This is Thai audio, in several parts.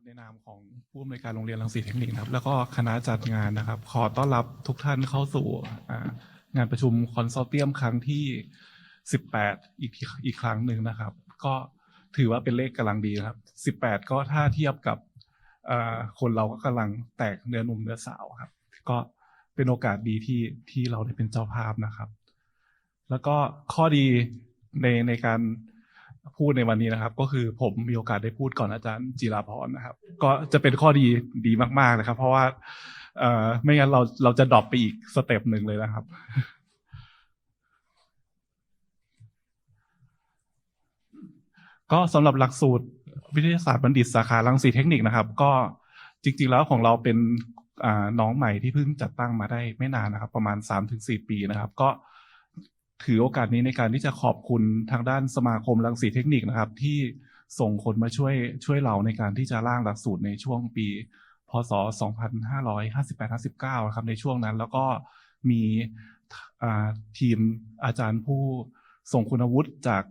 ครับในนามของผู้อำนวยการโรงเรียนรังสีเทคนิคครับแล้วก็คณะจัดงานนะครับ ขอต้อนรับทุกท่านเข้าสู่งานประชุมคอนโซลเทียมครั้งที่ 18 อีกอีกครั้งหนึ่งนะครับ ก็ถือว่าเป็นเลขกำลังดีนะครับ 18 ก็ถ้าเทียบกับคนเราก็กำลังแตกเนื้อนุ่มเนื้อสาวครับ ก็เป็นโอกาสดีที่ที่เราได้เป็นเจ้าภาพนะครับ แล้วก็ข้อดีในในการ พูดในวันนี้นะครับ ก็คือผมมีโอกาสได้พูดก่อนอาจารย์จิราพรนะครับ ก็จะเป็นข้อดีดีมากๆเลยครับ เพราะว่าเอ่อไม่งั้นเราเราจะดรอปไปอีกสเต็ปหนึ่งเลยนะครับก็สำหรับหลักสูตรวิทยาศาสตร์บัณฑิตสาขารังสีเทคนิคนะครับ ก็จริง ๆ แล้วของเราเป็นน้องใหม่ที่เพิ่งจัดตั้งมาได้ไม่นานนะครับ ประมาณ 3-4 ปีนะครับ ก็ ถือโอกาสนี้ในการที่จะขอบคุณทางด้านสมาคมรังสีเทคนิคนะครับ ที่ส่งคนมาช่วยช่วยเราในการที่จะร่างหลักสูตรในช่วงปี พศ 2558-59นะครับในช่วงนั้น แล้วก็มีทีมอาจารย์ผู้ทรงคุณวุฒิจาก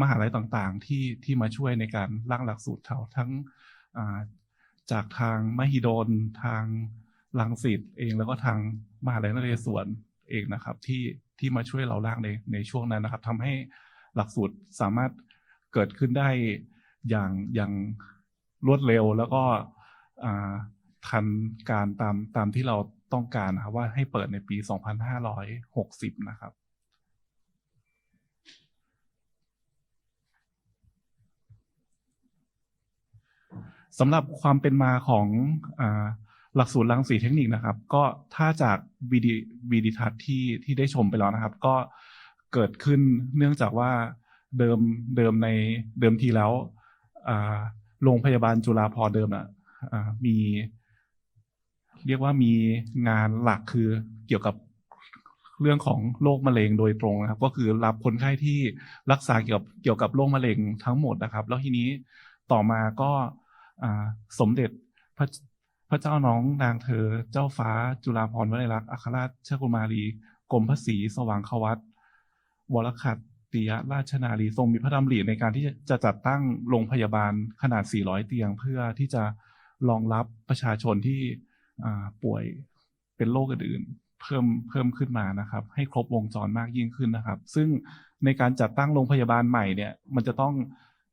มหาลัยต่างๆ ที่ที่มาช่วยในการร่างหลักสูตรเขาทั้งจากทางมหิดลทางลังสิตเองแล้วก็ทางมหาลัยนเรศวรเองนะครับที่ ที่มาช่วยเราร่างในในช่วงนั้นนะครับทำให้หลักสูตรสามารถเกิดขึ้นได้อย่างอย่างรวดเร็วแล้วก็อ่าทันการตามตามที่เราต้องการนะครับว่าให้เปิดในปี 2560 นะครับ สำหรับความเป็นมาของอ หลักสูตรรังสีเทคนิคนะครับ ก็ถ้าจากวีดีวีดีทัศน์ที่ที่ได้ชมไปแล้วนะครับ ก็เกิดขึ้นเนื่องจากว่าเดิมเดิมในเดิมทีแล้วอ่าโรงพยาบาลจุฬาภรเดิมอะอ่ามี เรียกว่ามีงานหลักคือเกี่ยวกับเรื่องของโรคมะเร็งโดยตรงนะครับ ก็คือรับคนไข้ที่รักษาเกี่ยวกับเกี่ยวกับโรคมะเร็งทั้งหมดนะครับ แล้วทีนี้ต่อมาก็อ่าสมเด็จพระ พระเจ้าน้องนางเธอ เจ้าฟ้าจุฬาภรณ์วลัยลักษณ์อัครราชเชกุมารีกรมพระศรีสว่างควัตวรคัตติยราชนารีทรงมีพระดำริในการที่จะจัดตั้งโรงพยาบาลขนาด 400 เตียง เพื่อที่จะรองรับประชาชนที่ป่วยเป็นโรคอื่นเพิ่มเพิ่มขึ้นมานะครับ ให้ครบวงจรมากยิ่งขึ้นนะครับ ซึ่งในการจัดตั้งโรงพยาบาลใหม่เนี่ย มันจะต้อง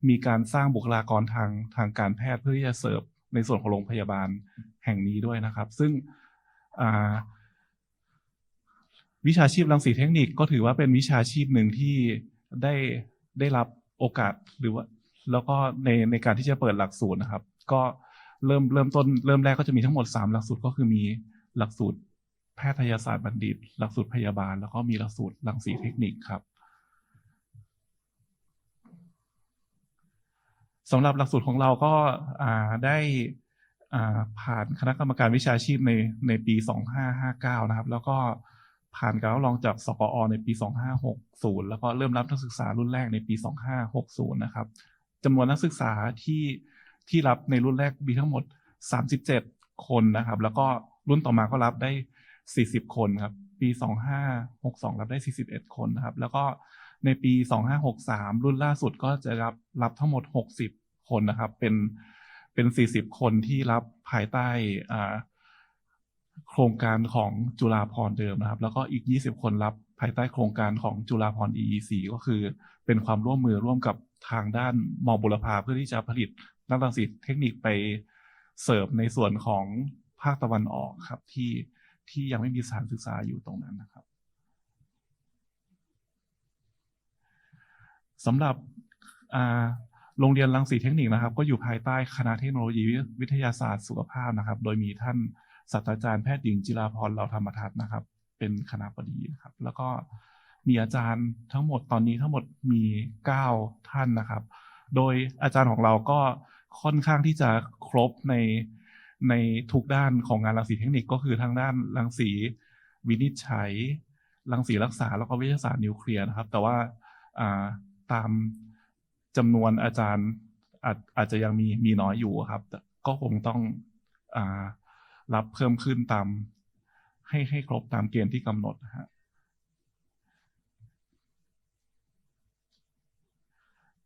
มีการสร้างบุคลากรทางทางการแพทย์เพื่อที่จะเสิร์ฟ ในส่วนของโรงพยาบาลแห่งนี้ด้วยนะครับ ซึ่งวิชาชีพรังสีเทคนิคก็ถือว่าเป็นวิชาชีพหนึ่งที่ได้ได้รับโอกาสหรือว่า แล้วก็ในในการที่จะเปิดหลักสูตรนะครับ ก็เริ่มเริ่มต้นเริ่มแรกก็จะมีทั้งหมด 3 หลักสูตรก็คือมีหลักสูตรแพทยศาสตร์บัณฑิต หลักสูตรพยาบาล แล้วก็มีหลักสูตรรังสีเทคนิคครับ สำหรับหลักสูตรของเราก็ได้ผ่านคณะกรรมการวิชาชีพในในปี 2559 นะครับ แล้วก็ผ่านการรับรองจากสกอในปี 2560 แล้วก็เริ่มรับนักศึกษารุ่นแรกในปี 2560 นะครับจำนวนนักศึกษาที่ที่รับในรุ่นแรกมีทั้งหมด 37 คนนะครับ แล้วก็รุ่นต่อมาก็รับได้ 40 คนครับ ปี 2562 รับได้ 41 คนนะครับ แล้วก็ในปี 2563 รุ่นล่าสุดก็จะรับรับทั้งหมด 60 คนนะครับ เป็นเป็น 40 คนที่รับภายใต้อ่าโครงการของจุฬาภรเดิมนะครับ แล้วก็อีก 20 คนรับภายใต้โครงการของจุฬาภร EEC ก็คือเป็นความร่วมมือร่วมกับทางด้านมอบุรพาเพื่อที่จะผลิตนักรังสีเทคนิคไปเสิร์ฟในส่วนของภาคตะวันออกครับที่ที่ยังไม่มีสถานศึกษาอยู่ตรงนั้นนะครับสำหรับอ่า โรงเรียนรังสีเทคนิคนะครับ ก็อยู่ภายใต้คณะเทคโนโลยีวิทยาศาสตร์สุขภาพนะครับ โดยมีท่านศาสตราจารย์แพทย์หญิงจิราพรเราธรรมทัศน์นะครับ เป็นคณะบดีนะครับ แล้วก็มีอาจารย์ทั้งหมดตอนนี้ทั้งหมดมีเก้าท่านนะครับ โดยอาจารย์ของเราก็ค่อนข้างที่จะครบในในทุกด้านของงานรังสีเทคนิคก็คือทางด้านรังสีวินิจฉัยรังสีรักษาแล้วก็วิทยาศาสตร์นิวเคลียร์นะครับ แต่ว่าตาม จำนวนอาจารย์อาจอาจจะยังมีมีน้อยอยู่ครับ ก็คงต้องอ่ารับเพิ่มขึ้นตาม ให้ให้ครบตามเกณฑ์ที่กำหนดนะฮะ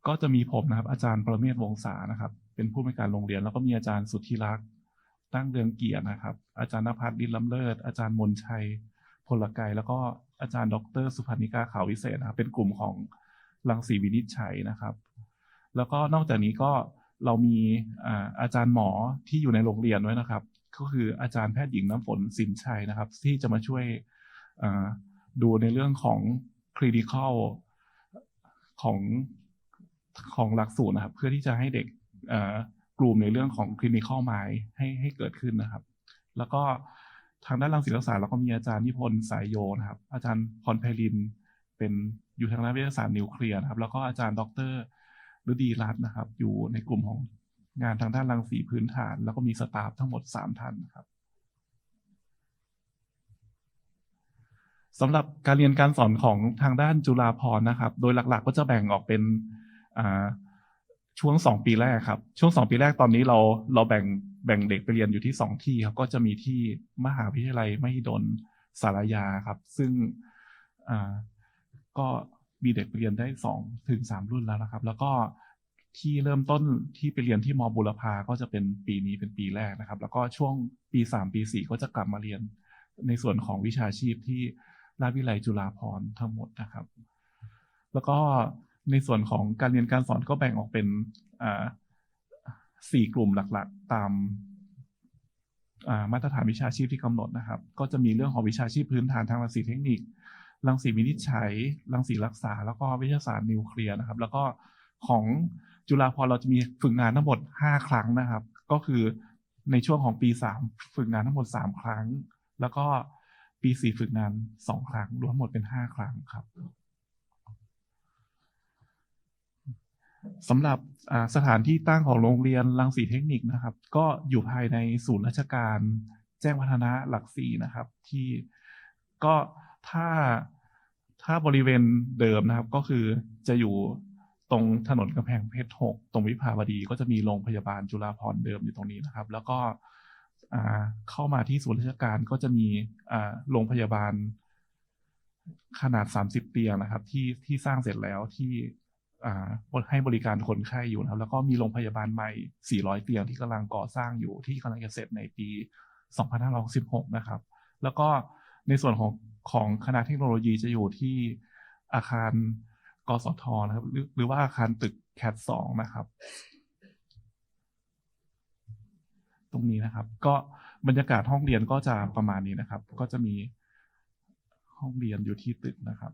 ก็จะมีผมนะครับ อาจารย์ประเมศวงศานะครับ เป็นผู้ในการโรงเรียน แล้วก็มีอาจารย์สุทธิรักษ์ตั้งเรืองเกียรตินะครับ อาจารย์นภัสดินล้ำเลิศ อาจารย์มนชัย พลไกรแล้วก็อาจารย์ ดร สุพันนิกาขาววิเศษนะครับ เป็นกลุ่มของรังสีวินิจฉัยนะครับ แล้วก็นอกจากนี้ก็เรามีอาจารย์หมอที่อยู่ในโรงเรียนด้วยนะครับ ก็คืออาจารย์แพทย์หญิงน้ำฝนสินชัยนะครับ ที่จะมาช่วยดูในเรื่องของ clinical ของของหลักสูตรนะครับ เพื่อที่จะให้เด็กกลุ่มในเรื่องของ clinical mind ให้ให้เกิดขึ้นนะครับ แล้วก็ทางด้านรังสีรักษาเราก็มีอาจารย์นิพนธ์สายโยนะครับ อาจารย์พรไพริน เป็นอยู่ทางด้านวิทยาศาสตร์นิวเคลียร์นะครับ แล้วก็อาจารย์ดร ฤดีรัตน์นะครับ อยู่ในกลุ่มของงานทางด้านรังสีพื้นฐาน แล้วก็มีสตาฟทั้งหมดสามท่านนะครับสำหรับการเรียนการสอนของทางด้านจุฬาภรนะครับ โดยหลักๆ ก็จะแบ่งออกเป็นช่วงสองปีแรกครับ ช่วงสองปีแรกตอนนี้เราเราแบ่งแบ่งเด็กไปเรียนอยู่ที่สองที่ครับก็จะมีที่มหาวิทยาลัยมหิดลสารยาครับ ซึ่งก็ มีเด็กไปเรียนได้สองถึงสามรุ่นแล้วนะครับ แล้วก็ที่เริ่มต้นที่ไปเรียนที่มบุรพาก็จะเป็นปีนี้เป็นปีแรกนะครับ แล้วก็ช่วงปีสามปีสี่ก็จะกลับมาเรียนในส่วนของวิชาชีพที่ราชวิทยาลัยจุฬาภรณ์ทั้งหมดนะครับ แล้วก็ในส่วนของการเรียนการสอนก็แบ่งออกเป็นสี่กลุ่มหลักๆ ตามมาตรฐานวิชาชีพที่กำหนดนะครับ ก็จะมีเรื่องของวิชาชีพพื้นฐานทางรังสีเทคนิค รังสีวินิจฉัย รังสีรักษา แล้วก็วิทยาศาสตร์นิวเคลียร์นะครับ แล้วก็ของจุฬาภรเราจะมีฝึกงานทั้งหมดห้าครั้งนะครับ ก็คือในช่วงของปีสามฝึกงานทั้งหมดสามครั้ง แล้วก็ปีสี่ฝึกงานสองครั้ง รวมหมดเป็นห้าครั้งครับสำหรับสถานที่ตั้งของโรงเรียนรังสีเทคนิคนะครับ ก็อยู่ภายในศูนย์ราชการ แจ้งวัฒนะหลักสี่นะครับ ที่ก็ถ้า ถ้าบริเวณเดิมนะครับก็คือจะอยู่ตรงถนนกำแพงเพชรหกตรงวิภาวดีก็จะมีโรงพยาบาลจุฬาภรณ์เดิมอยู่ตรงนี้นะครับ แล้วก็เข้ามาที่ศูนย์ราชการก็จะมีโรงพยาบาลขนาด 30 เตียงนะครับ ที่ที่สร้างเสร็จแล้วที่ให้บริการคนไข้อยู่นะครับ แล้วก็มีโรงพยาบาลใหม่ 400 เตียงที่กำลังก่อสร้างอยู่ที่กำลังจะเสร็จในปี 2516 นะครับ แล้วก็ในส่วนของ ของคณะเทคโนโลยีจะอยู่ที่อาคารกสทนะครับหรือหรือว่าอาคารตึกแคทสองนะครับ ตรงนี้นะครับ ก็บรรยากาศห้องเรียนก็จะประมาณนี้นะครับ ก็จะมีห้องเรียนอยู่ที่ตึกนะครับ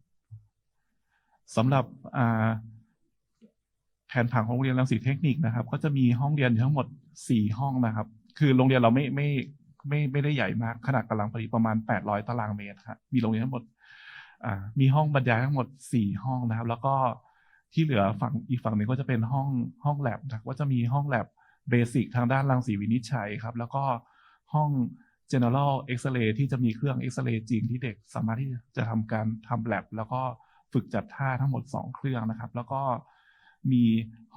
สำหรับแผนผังของโรงเรียนรังสีเทคนิคนะครับ ก็จะมีห้องเรียนอยู่ทั้งหมดสี่ห้องนะครับ คือโรงเรียนเราไม่ไม่ ไม่ไม่ได้ใหญ่มาก ขนาดกำลังผลิตประมาณแปดร้อยตารางเมตรครับมีโรงเรียนทั้งหมดอ่ามีห้องบรรยายทั้งหมดสี่ห้องนะครับ แล้วก็ที่เหลือฝั่งอีกฝั่งหนึ่งก็จะเป็นห้องห้องแลบนะครับก็จะมีห้องแลบเบสิกทางด้านรังสีวินิจฉัยครับ แล้วก็ห้อง general x-ray ที่จะมีเครื่อง x-ray จริงที่เด็กสามารถที่จะทำการทำแลบแล้วก็ฝึกจัดท่าทั้งหมด 2 เครื่องนะครับ แล้วก็มี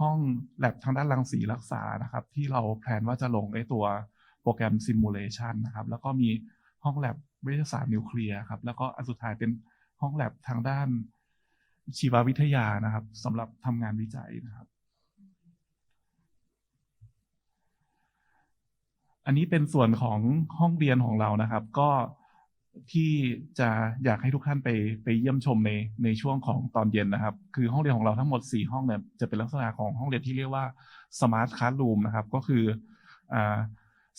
ห้องแลบทางด้านรังสีรักษานะครับ ที่เราแพลนว่าจะลงในตัว โปรแกรม simulation นะครับ แล้วก็มีห้องแลบวิทยาศาสตร์นิวเคลียร์ครับ แล้วก็อันสุดท้ายเป็นห้องแลบทางด้านชีววิทยานะครับสำหรับทำงานวิจัยนะครับ อันนี้เป็นส่วนของห้องเรียนของเรานะครับ ก็ที่จะอยากให้ทุกท่านไปไปเยี่ยมชมในในช่วงของตอนเย็นนะครับ คือห้องเรียนของเราทั้งหมด 4 ห้องเนี่ยจะเป็นลักษณะของห้องเรียนที่เรียกว่า Smart Classroom นะครับ ก็คืออา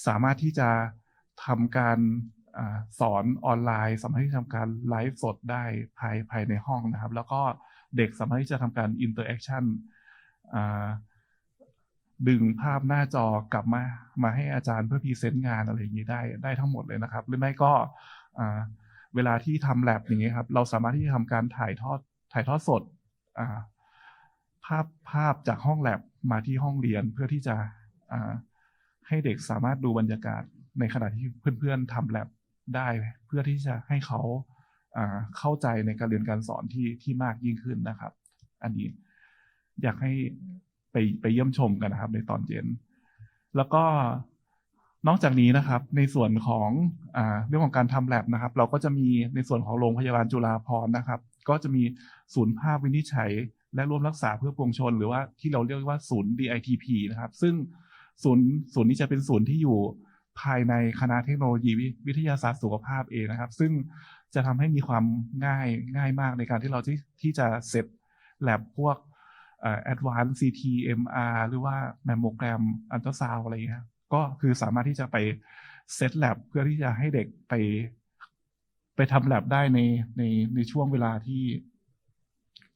สามารถที่จะทำการอสอนออนไลน์ สามารถที่จะทำการไลฟ์สดได้ภายภายในห้องนะครับ แล้วก็เด็กสามารถที่จะทำการอินเตอร์แอคชั่นดึงภาพหน้าจอกลับมามาให้อาจารย์เพื่อพรีเซนต์งานอะไรอย่างนี้ได้ได้ทั้งหมดเลยนะครับ หรือไม่ก็เวลาที่ทำแลบอย่างเงี้ยครับ เราสามารถที่จะทำการถ่ายทอดถ่ายทอดสดภาพภาพจากห้องแลบมาที่ห้องเรียนเพื่อที่จะ ให้เด็กสามารถดูบรรยากาศในขณะที่เพื่อนๆทำแลบได้เพื่อที่จะให้เขาเข้าใจในการเรียนการสอนที่ที่มากยิ่งขึ้นนะครับ อันนี้อยากให้ไปไปเยี่ยมชมกันนะครับ ในตอนเย็น แล้วก็นอกจากนี้นะครับ ในส่วนของอเรื่องของการทำแลบนะครับ เราก็จะมีในส่วนของโรงพยาบาลจุฬาภรณ์นะครับ ก็จะมีศูนย์ภาพวินิจฉัย และร่วมรักษาเพื่อปวงชน หรือว่าที่เราเรียกว่าศูนย์ DITP นะครับ ซึ่ง ศูนย์ศูนย์นี้จะเป็นศูนย์ที่อยู่ภายในคณะเทคโนโลยีวิทยาศาสตร์สุขภาพเองนะครับ ซึ่งจะทำให้มีความง่ายง่ายมากในการที่เราที่ที่จะเสร็จแลบพวกเอ่อ advanced CT MR หรือว่า mammogram อัลตราซาวอะไรอย่างเงี้ยก็คือสามารถที่จะไปเซตแลบเพื่อที่จะให้เด็กไป ไปทำแลบได้ในในในช่วงเวลาที่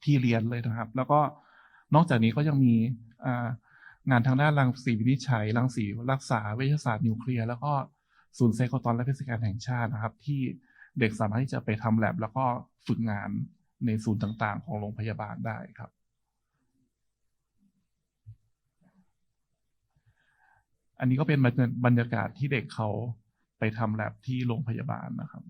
ที่เรียนเลยนะครับ แล้วก็นอกจากนี้ก็ยังมีอ่า งานทางด้านรังสีวินิจฉัยรังสีรักษาเวชศาสตร์นิวเคลียร์แล้วก็ศูนย์ไซโคตอนและเภสัชกรรมแห่งชาตินะครับ ที่เด็กสามารถที่จะไปทำแลบแล้วก็ฝึกงานในศูนย์ต่างๆ ของโรงพยาบาลได้ครับอันนี้ก็เป็นบรรยบรรยากาศที่เด็กเขาไปทำแลบที่โรงพยาบาลนะครับ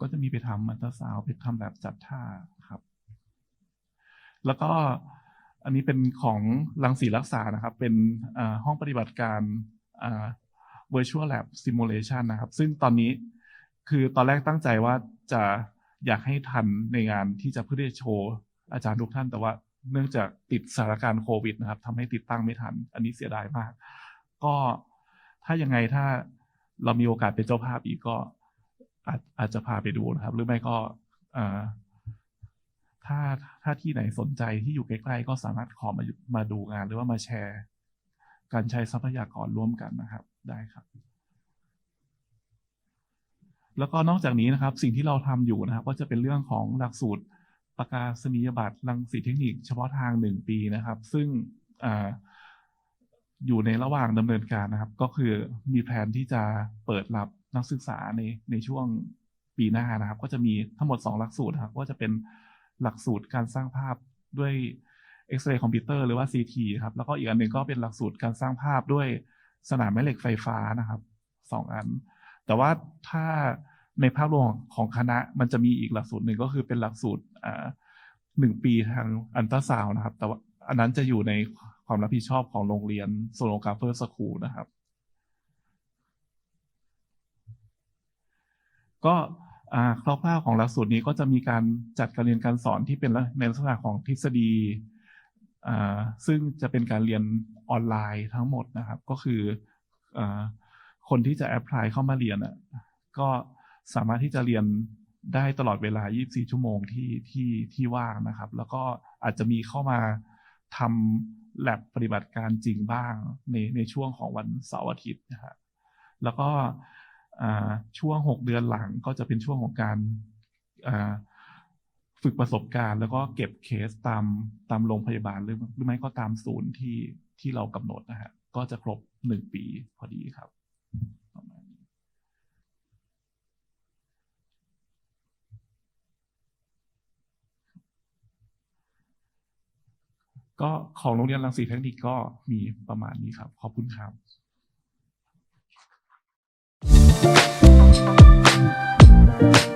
ก็จะมีไปทำอัลตราซาวไปทำแลบจัดท่าครับ แล้วก็อันนี้เป็นของรังสีรักษานะครับ เป็นห้องปฏิบัติการ virtual lab simulation นะครับ ซึ่งตอนนี้คือตอนแรกตั้งใจว่าจะอยากให้ทันในงานที่จะเพื่อที่จะโชว์อาจารย์ทุกท่านแต่ว่าเนื่องจากติดสถานการณ์โควิดนะครับทำให้ติดตั้งไม่ทัน อันนี้เสียดายมาก ก็ถ้ายังไงถ้าเรามีโอกาสเป็นเจ้าภาพอีกก็ อาจอาจจะพาไปดูนะครับ หรือไม่ก็ถ้าถ้าที่ไหนสนใจที่อยู่ใกล้ๆก็สามารถขอมามาดูงาน หรือว่ามาแชร์ การใช้ทรัพยากรร่วมกันนะครับ ได้ครับ แล้วก็นอกจากนี้นะครับ สิ่งที่เราทำอยู่นะครับ ก็จะเป็นเรื่องของหลักสูตรประกาศนียบัตรรังสีเทคนิคเฉพาะทางหนึ่งปีนะครับ ซึ่งออยู่ในระหว่างดำเนินการนะครับ ก็คือมีแผนที่จะเปิดรับ นักศึกษาในในช่วงปีหน้านะครับ ก็จะมีทั้งหมด 2 หลักสูตรครับ ก็จะเป็นหลักสูตรการสร้างภาพด้วยเอ็กซเรย์คอมพิวเตอร์หรือว่า CT ครับ แล้วก็อีกอันหนึ่งก็เป็นหลักสูตรการสร้างภาพด้วยสนามแม่เหล็กไฟฟ้านะครับสองอัน แต่ว่าถ้าในภาพรวมของคณะมันจะมีอีกหลักสูตรหนึ่งก็คือเป็นหลักสูตรอ่าหนึ่งปีทางอันตราซาวนะครับ แต่ว่าอันนั้นจะอยู่ในความรับผิดชอบของโรงเรียนโซโลกราเฟอร์สคูลนะครับ ก็อ่าคร่าวๆของหลักสูตรนี้ก็จะมีการจัดการเรียนการสอนที่เป็นในลักษณะของทฤษฎีซึ่งจะเป็นการเรียนออนไลน์ทั้งหมดนะครับ ก็คืออคนที่จะแอพพลายเข้ามาเรียนอะก็สามารถที่จะเรียนได้ตลอดเวลา 24 ชั่วโมงที่ที่ที่ว่างนะครับ แล้วก็อาจจะมีเข้ามาทำแลบปฏิบัติการจริงบ้างในในช่วงของวันเสาร์อาทิตย์นะฮะแล้วก็ ช่วง 6 เดือนหลังก็จะเป็นช่วงของการฝึกประสบการณ์ แล้วก็เก็บเคสตามตามโรงพยาบาลหรือหรือไม่ก็ตามศูนย์ที่ที่เรากำหนดนะฮะก็จะครบ1ปีพอดีครับประมาณนี้ก็ของโรงเรียนรังสีเทคนิคก็มีประมาณนี้ครับ ขอบคุณครับ Bye.